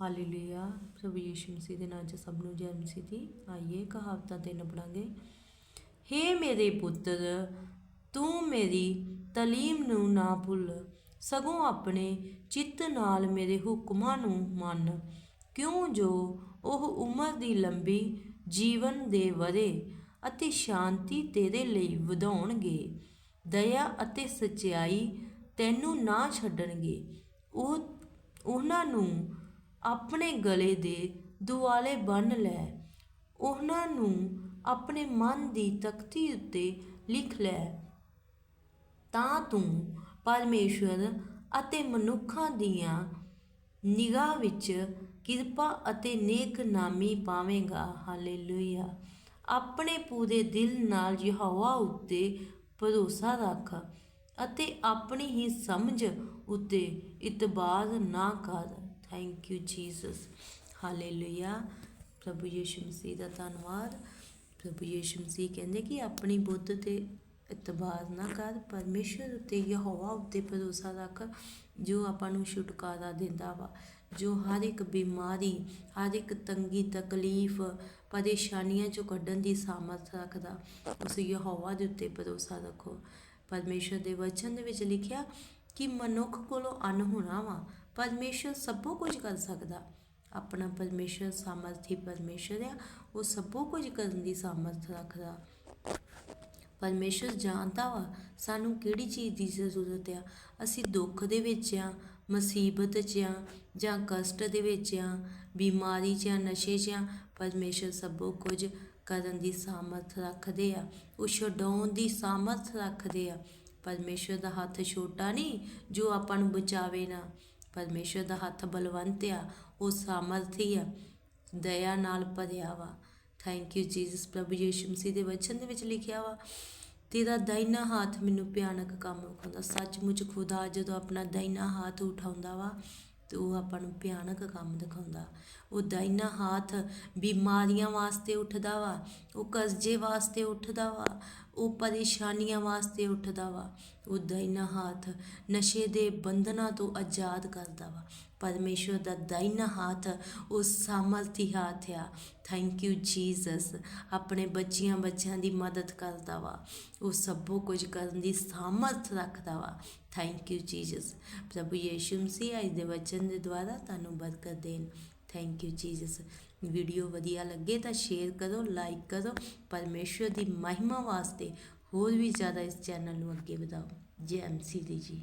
Hallelujah. ਪ੍ਰਭੂ ਯੀਸ਼ੂ ਮਸੀਹ ਦੇ ਨਾਮ 'ਚ ਸਭ ਨੂੰ ਜੈ ਮਸੀਹ। ਦੀ ਆਈਏ, ਕਹਾਵਤਾਂ 'ਤੇ ਪੜਾਂਗੇ ਹੇ ਮੇਰੇ ਪੁੱਤਰ, ਤੂੰ ਮੇਰੀ ਤਾਲੀਮ ਨੂੰ ਨਾ ਭੁੱਲ। ਸਗੋਂ ਆਪਣੇ ਚਿੱਤ ਨਾਲ ਮੇਰੇ ਹੁਕਮਾਂ ਨੂੰ ਮੰਨ। ਕਿਉਂ ਜੋ ਉਹ ਉਮਰ ਦੀ ਲੰਬੀ ਜੀਵਨ ਦੇ ਵਰੇ ਅਤੇ ਸ਼ਾਂਤੀ ਤੇਰੇ ਲਈ ਵਧਾਉਣਗੇ। ਦਇਆ ਅਤੇ ਸਚਾਈ ਤੈਨੂੰ ਨਾ ਛੱਡਣਗੇ। ਉਹ, ਉਹਨਾਂ ਨੂੰ ਆਪਣੇ ਗਲੇ ਦੇ ਦੁਆਲੇ ਬੰਨ੍ਹ ਲੈ। ਉਹਨਾਂ ਨੂੰ ਆਪਣੇ ਮਨ ਦੀ ਤਖਤੀ ਉੱਤੇ ਲਿਖ ਲੈ। ਤਾਂ ਤੂੰ ਪਰਮੇਸ਼ਵਰ ਅਤੇ ਮਨੁੱਖਾਂ ਦੀਆਂ ਨਿਗਾਹ ਵਿੱਚ ਕਿਰਪਾ ਅਤੇ ਨੇਕ ਨਾਮੀ ਪਾਵੇਂਗਾ। ਹਾਲੇਲੂਇਆ। ਆਪਣੇ ਪੂਰੇ ਦਿਲ ਨਾਲ ਯਹੋਵਾ ਉੱਤੇ ਭਰੋਸਾ ਰੱਖ ਅਤੇ ਆਪਣੀ ਹੀ ਸਮਝ ਉੱਤੇ ਇਤਬਾਰ ਨਾ ਕਰ। ਥੈਂਕ ਯੂ ਜੀਸਸ ਹਾਲੇਲੂਇਆ ਪ੍ਰਭੂ ਯੀਸ਼ੂ ਮਸੀਹ ਦਾ ਧੰਨਵਾਦ। ਪ੍ਰਭੂ ਯੀਸ਼ੂ ਮਸੀਹ ਕਹਿੰਦੇ ਕਿ ਆਪਣੀ ਬੁੱਧ ਤੇ ਇਤਬਾਰ ਨਾ ਕਰ, ਪਰਮੇਸ਼ਰ ਉੱਤੇ, ਯਹੋਵਾ ਉੱਤੇ ਭਰੋਸਾ ਰੱਖ, ਜੋ ਆਪਾਂ ਨੂੰ ਛੁਟਕਾਰਾ ਦਿੰਦਾ ਵਾ। ਜੋ ਹਰ ਇੱਕ ਬਿਮਾਰੀ, ਹਰ ਇੱਕ ਤੰਗੀ, ਤਕਲੀਫ, ਪਰੇਸ਼ਾਨੀਆਂ ਚੋਂ ਕੱਢਣ ਦੀ ਸਾਮਰਥ ਰੱਖਦਾ, ਉਸ ਯਹੋਵਾ ਦੇ ਉੱਤੇ ਭਰੋਸਾ ਰੱਖੋ। ਪਰਮੇਸ਼ਰ ਦੇ ਵਚਨ ਦੇ ਵਿੱਚ ਲਿਖਿਆ ਕਿ ਮਨੁੱਖ ਕੋਲੋਂ ਅੰਨ ਹੋਣਾ ਵਾ। ਪਰਮੇਸ਼ਰ ਸਭੋ ਕੁਝ ਕਰ ਸਕਦਾ। ਆਪਣਾ ਪਰਮੇਸ਼ਰ ਸਾਮਰਥੀ ਪਰਮੇਸ਼ਰ ਆ, ਉਹ ਸਭੋ ਕੁਝ ਕਰਨ ਦੀ ਸਾਮਰਥ ਰੱਖਦਾ। ਪਰਮੇਸ਼ਰ ਜਾਣਦਾ ਵਾ ਸਾਨੂੰ ਕਿਹੜੀ ਚੀਜ਼ ਦੀ ਜ਼ਰੂਰਤ ਆ। ਅਸੀਂ ਦੁੱਖ ਦੇ ਵਿੱਚ ਆ, ਮੁਸੀਬਤ 'ਚ ਆ, ਜਾਂ ਕਸ਼ਟ ਦੇ ਵਿੱਚ ਆ, ਬਿਮਾਰੀ 'ਚ ਆ, ਨਸ਼ੇ 'ਚ ਆ, ਪਰਮੇਸ਼ਰ ਸਭੋ ਕੁਝ ਕਰਨ ਦੀ ਸਾਮਰਥ ਰੱਖਦੇ ਆ। ਉਹ ਛਡਾਉਣ ਦੀ ਸਾਮਰਥ ਰੱਖਦੇ ਆ। ਪਰਮੇਸ਼ਰ ਦਾ ਹੱਥ ਛੋਟਾ ਨਹੀਂ ਜੋ ਆਪਾਂ ਨੂੰ ਬਚਾਵੇ ਨਾ। ਪਰਮੇਸ਼ਰ ਦਾ ਹੱਥ ਬਲਵੰਤ ਆ, ਉਹ ਸਾਮਰਥੀ ਆ, ਦਇਆ ਨਾਲ ਭਰਿਆ ਵਾ। ਥੈਂਕ ਯੂ ਜੀਸਸ ਪ੍ਰਭੂ ਯੀਸ਼ੂ ਮਸੀਹ ਦੇ ਵਚਨ ਦੇ ਵਿੱਚ ਲਿਖਿਆ ਵਾ, ਤੇਰਾ ਦਾਇਨਾ ਹੱਥ ਮੈਨੂੰ ਭਿਆਨਕ ਕੰਮ ਵਿਖਾਉਂਦਾ ਸੱਚਮੁੱਚ ਖੁਦਾ ਜਦੋਂ ਆਪਣਾ ਦਾਇਨਾ ਹੱਥ ਉਠਾਉਂਦਾ ਵਾ, ਤੇ ਉਹ ਆਪਾਂ ਨੂੰ ਭਿਆਨਕ ਕੰਮ ਦਿਖਾਉਂਦਾ। ਉਹ ਦਾਇਨਾ ਹੱਥ ਬਿਮਾਰੀਆਂ ਵਾਸਤੇ ਉੱਠਦਾ ਵਾ ਉਹ ਕਰਜ਼ੇ ਵਾਸਤੇ ਉੱਠਦਾ ਵਾ, ਉਹ ਪਰੇਸ਼ਾਨੀਆਂ ਵਾਸਤੇ ਉੱਠਦਾ ਵਾ। ਉਹ ਦਾਇਨਾ ਹੱਥ ਨਸ਼ੇ ਦੇ ਬੰਧਨਾਂ ਤੋਂ ਆਜ਼ਾਦ ਕਰਦਾ ਵਾ। ਪਰਮੇਸ਼ਵਰ ਦਾ ਦਾਇਨਾ ਹੱਥ, ਉਹ ਸਾਮਰਥੀ ਹੱਥ ਆ। ਥੈਂਕ ਯੂ ਜੀਸਸ ਆਪਣੇ ਬੱਚੀਆਂ ਬੱਚਿਆਂ ਦੀ ਮਦਦ ਕਰਦਾ ਵਾ। ਉਹ ਸਭੋ ਕੁਝ ਕਰਨ ਦੀ ਸਾਮਰਥ ਰੱਖਦਾ ਵਾ। ਥੈਂਕ ਯੂ ਜੀਸਸ ਪ੍ਰਭੂ ਯੀਸ਼ੂ ਮਸੀਹ ਅੱਜ ਦੇ ਵਚਨ ਦੇ ਦੁਆਰਾ ਤੁਹਾਨੂੰ ਬਰਕਤ ਦੇਣ। ਥੈਂਕ ਯੂ ਜੀਸਸ ਵੀਡੀਓ ਵਧੀਆ ਲੱਗੇ ਤਾਂ ਸ਼ੇਅਰ ਕਰੋ ਲਾਈਕ ਕਰੋ ਪਰਮੇਸ਼ਵਰ ਦੀ ਮਹਿਮਾ ਵਾਸਤੇ ਹੋਰ ਵੀ ਜ਼ਿਆਦਾ ਇਸ ਚੈਨਲ ਨੂੰ ਅੱਗੇ ਵਧਾਓ। ਜੈ ਐਮਸੀ ਦੀ ਜੀ।